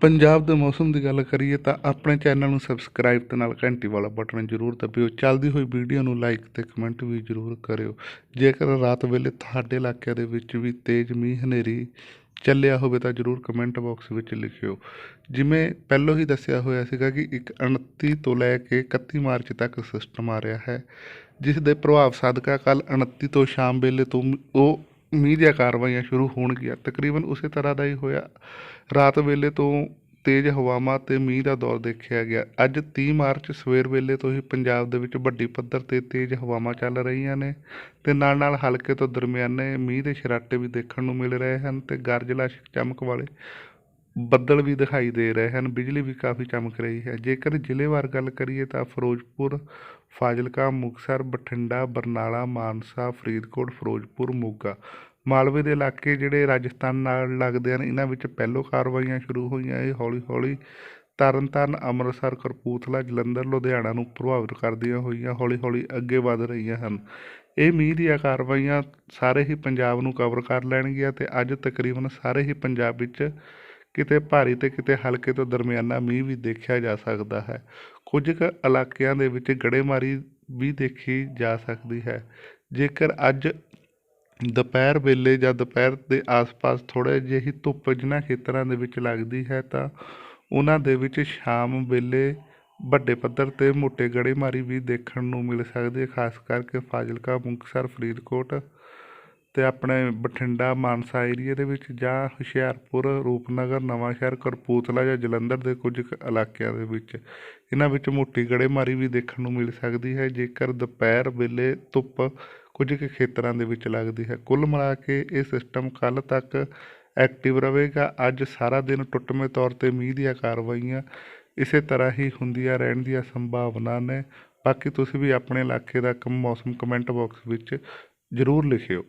ਪੰਜਾਬ ਦੇ ਮੌਸਮ ਦੀ ਗੱਲ ਕਰੀਏ ਤਾਂ ਆਪਣੇ ਚੈਨਲ ਨੂੰ ਸਬਸਕ੍ਰਾਈਬ ਤੇ ਨਾਲ ਘੰਟੀ ਵਾਲਾ ਬਟਨ ਜ਼ਰੂਰ ਦਬਿਓ। ਚੱਲਦੀ ਹੋਈ ਵੀਡੀਓ ਨੂੰ ਲਾਈਕ ਤੇ ਕਮੈਂਟ ਵੀ ਜ਼ਰੂਰ ਕਰਿਓ। ਜੇਕਰ ਰਾਤ ਵੇਲੇ ਤੁਹਾਡੇ ਇਲਾਕਿਆਂ ਦੇ ਵਿੱਚ ਵੀ ਤੇਜ਼ ਮੀਂਹ ਹਨੇਰੀ ਚੱਲਿਆ ਹੋਵੇ ਤਾਂ ਜ਼ਰੂਰ ਕਮੈਂਟ ਬਾਕਸ ਵਿੱਚ ਲਿਖਿਓ। ਜਿਵੇਂ ਪਹਿਲਾਂ ਹੀ ਦੱਸਿਆ ਹੋਇਆ ਸੀਗਾ ਕਿ ਇੱਕ 29 ਤੋਂ ਲੈ ਕੇ 31 ਮਾਰਚ ਤੱਕ ਸਿਸਟਮ ਆ ਰਿਹਾ ਹੈ, ਜਿਸ ਦੇ ਪ੍ਰਭਾਵ ਸਦਕਾ ਕੱਲ 29 ਤੋਂ ਸ਼ਾਮ ਵੇਲੇ ਤੋਂ ਉਹ ਮੀਂਹ ਦੀਆਂ ਕਾਰਵਾਈਆਂ ਸ਼ੁਰੂ ਹੋਣਗੀਆਂ। ਤਕਰੀਬਨ ਉਸੇ ਤਰ੍ਹਾਂ ਦਾ ਹੀ ਹੋਇਆ। ਰਾਤ ਵੇਲੇ ਤੋਂ ਤੇਜ਼ ਹਵਾਵਾਂ ਤੇ ਮੀਂਹ ਦਾ ਦੌਰ ਦੇਖਿਆ ਗਿਆ। ਅੱਜ 30 ਮਾਰਚ ਸਵੇਰ ਵੇਲੇ ਤੋਂ ਹੀ ਪੰਜਾਬ ਦੇ ਵਿੱਚ ਵੱਡੀ ਪੱਧਰ ਤੇ ਤੇਜ਼ ਹਵਾਵਾਂ ਚੱਲ ਰਹੀਆਂ ਨੇ ਤੇ ਨਾਲ ਨਾਲ ਹਲਕੇ ਤੋਂ ਦਰਮਿਆਨੇ ਮੀਂਹ ਦੇ ਛਰਾਟੇ ਵੀ ਦੇਖਣ ਨੂੰ ਮਿਲ ਰਹੇ ਹਨ ਤੇ ਗਰਜਲਾ ਚਮਕ ਵਾਲੇ ਬੱਦਲ ਵੀ ਦਿਖਾਈ ਦੇ ਰਹੇ ਹਨ, ਬਿਜਲੀ ਵੀ ਕਾਫੀ ਚਮਕ ਰਹੀ ਹੈ। ਜੇਕਰ ਜ਼ਿਲ੍ਹੇਵਾਰ ਗੱਲ ਕਰੀਏ ਤਾਂ ਫਿਰੋਜ਼ਪੁਰ, ਫਾਜ਼ਿਲਕਾ, ਮੁਕਤਸਰ, ਬਠਿੰਡਾ, ਬਰਨਾਲਾ, ਮਾਨਸਾ, ਫਰੀਦਕੋਟ, ਫਿਰੋਜ਼ਪੁਰ, ਮੋਗਾ, ਮਾਲਵੇ ਦੇ ਇਲਾਕੇ ਜਿਹੜੇ ਰਾਜਸਥਾਨ ਨਾਲ ਲੱਗਦੇ ਹਨ, ਇਹਨਾਂ ਵਿੱਚ ਪਹਿਲੋਂ ਕਾਰਵਾਈਆਂ ਸ਼ੁਰੂ ਹੋਈਆਂ। ਇਹ ਹੌਲੀ ਹੌਲੀ ਤਰਨਤਾਰਨ, ਅੰਮ੍ਰਿਤਸਰ ਕਰਪੂਥਲਾ ਜਲੰਧਰ, ਲੁਧਿਆਣਾ ਨੂੰ ਪ੍ਰਭਾਵਿਤ ਕਰਦੀਆਂ ਹੋਈਆਂ ਹੌਲੀ ਹੌਲੀ ਅੱਗੇ ਵਧ ਰਹੀਆਂ ਹਨ। ਇਹ ਮੀਂਹ ਦੀਆਂ ਕਾਰਵਾਈਆਂ ਸਾਰੇ ਹੀ ਪੰਜਾਬ ਨੂੰ ਕਵਰ ਕਰ ਲੈਣਗੀਆਂ ਤੇ ਅੱਜ ਤਕਰੀਬਨ ਸਾਰੇ ਹੀ ਪੰਜਾਬ ਵਿੱਚ ਕਿਤੇ ਭਾਰੀ ਤੇ ਕਿਤੇ ਹਲਕੇ ਤੋਂ ਦਰਮਿਆਨਾ ਮੀਂਹ ਵੀ ਦੇਖਿਆ ਜਾ ਸਕਦਾ ਹੈ। ਕੁਝ ਕੁ ਇਲਾਕਿਆਂ ਦੇ ਵਿੱਚ ਗੜੇਮਾਰੀ ਵੀ ਦੇਖੀ ਜਾ ਸਕਦੀ ਹੈ। ਜੇਕਰ ਅੱਜ ਦੁਪਹਿਰ ਵੇਲੇ ਜਾਂ ਦੁਪਹਿਰ ਦੇ ਆਸ-ਪਾਸ ਥੋੜ੍ਹੇ ਜਿਹੀ ਧੁੱਪ ਜਿਨ੍ਹਾਂ ਖੇਤਰਾਂ ਦੇ ਵਿੱਚ ਲੱਗਦੀ ਹੈ, ਤਾਂ ਉਹਨਾਂ ਦੇ ਵਿੱਚ ਸ਼ਾਮ ਵੇਲੇ ਵੱਡੇ ਪੱਧਰ ਤੇ ਮੋਟੇ ਗੜੇਮਾਰੀ ਵੀ ਦੇਖਣ ਨੂੰ ਮਿਲ ਸਕਦੀ ਹੈ, ਖਾਸ ਕਰਕੇ ਫਾਜ਼ਿਲਕਾ, ਮੁਕਤਸਰ, ਫਰੀਦਕੋਟ ਅਤੇ ਆਪਣੇ ਬਠਿੰਡਾ, ਮਾਨਸਾ ਏਰੀਏ ਦੇ ਵਿੱਚ ਜਾਂ ਹੁਸ਼ਿਆਰਪੁਰ, ਰੂਪਨਗਰ, ਨਵਾਂਸ਼ਹਿਰ ਕਪੂਰਥਲਾ ਜਾਂ ਜਲੰਧਰ ਦੇ ਕੁਝ ਕੁ ਇਲਾਕਿਆਂ ਦੇ ਵਿੱਚ ਇਹਨਾਂ ਵਿੱਚ ਮੋਟੀ ਗੜੇਮਾਰੀ ਵੀ ਦੇਖਣ ਨੂੰ ਮਿਲ ਸਕਦੀ ਹੈ। ਜੇਕਰ ਦੁਪਹਿਰ ਵੇਲੇ ਧੁੱਪ ਕੁਝ ਕੁ ਖੇਤਰਾਂ ਦੇ ਵਿੱਚ ਲੱਗਦੀ ਹੈ। ਕੁੱਲ ਮਿਲਾ ਕੇ ਇਹ ਸਿਸਟਮ ਕੱਲ ਤੱਕ ਐਕਟਿਵ ਰਹੇਗਾ। ਅੱਜ ਸਾਰਾ ਦਿਨ ਟੁੱਟਵੇਂ ਤੌਰ ਤੇ ਮੀਂਹ ਦੀਆਂ ਕਾਰਵਾਈਆਂ ਇਸੇ ਤਰ੍ਹਾਂ ਹੀ ਹੁੰਦੀਆਂ ਰਹਿਣ ਦੀਆਂ ਸੰਭਾਵਨਾ ਨੇ। ਬਾਕੀ ਤੁਸੀਂ ਵੀ ਆਪਣੇ ਇਲਾਕੇ ਦਾ ਕ- ਮੌਸਮ ਕਮੈਂਟ ਬਾਕਸ ਵਿੱਚ ਜ਼ਰੂਰ ਲਿਖਿਓ।